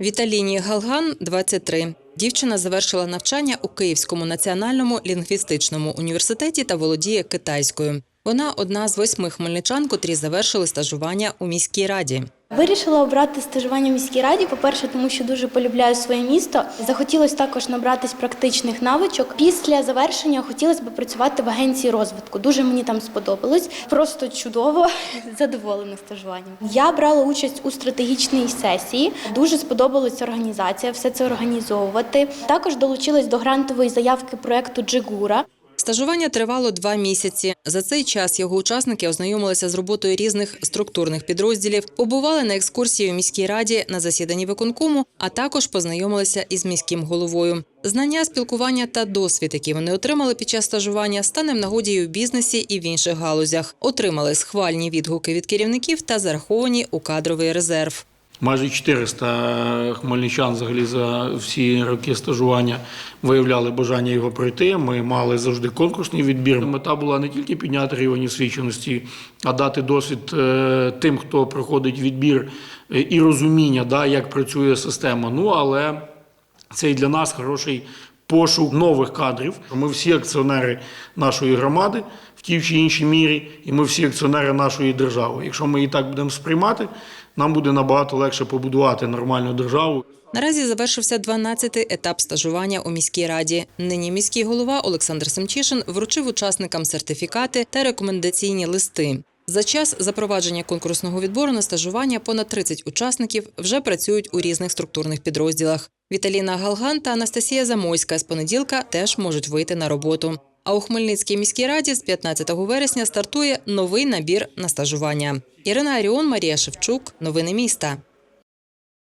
Віталіні Галган 23. Дівчина завершила навчання у Київському національному лінгвістичному університеті та володіє китайською. Вона одна з восьми хмельничан, котрі завершили стажування у міській раді. Вирішила обрати стажування в міській раді. По-перше, тому що дуже полюбляю своє місто. Захотілося також набратись практичних навичок. Після завершення хотілося б працювати в агенції розвитку. Дуже мені там сподобалось. Просто чудово, задоволена стажуванням. Я брала участь у стратегічній сесії. Дуже сподобалась організація, все це організовувати. Також долучилась до грантової заявки проекту Джигура. Стажування тривало два місяці. За цей час його учасники ознайомилися з роботою різних структурних підрозділів, побували на екскурсії у міській раді на засіданні виконкому, а також познайомилися із міським головою. Знання, спілкування та досвід, які вони отримали під час стажування, стане в нагоді і у бізнесі і в інших галузях. Отримали схвальні відгуки від керівників та зараховані у кадровий резерв. Майже 400 хмельничан взагалі за всі роки стажування виявляли бажання його пройти. Ми мали завжди конкурсний відбір. Мета була не тільки підняти рівень освіченості, а дати досвід е, тим, хто проходить відбір е, і розуміння, да, як працює система. Ну але це і для нас хороший пошук нових кадрів. Ми всі акціонери нашої громади в тій чи іншій мірі, і ми всі акціонери нашої держави. Якщо ми її так будемо сприймати, нам буде набагато легше побудувати нормальну державу. Наразі завершився 12-й етап стажування у міській раді. Нині міський голова Олександр Семчишин вручив учасникам сертифікати та рекомендаційні листи. За час запровадження конкурсного відбору на стажування понад 30 учасників вже працюють у різних структурних підрозділах. Віталіна Галган та Анастасія Замойська з понеділка теж можуть вийти на роботу. А у Хмельницькій міській раді з 15 вересня стартує новий набір на стажування. Ірина Аріон, Марія Шевчук. Новини міста.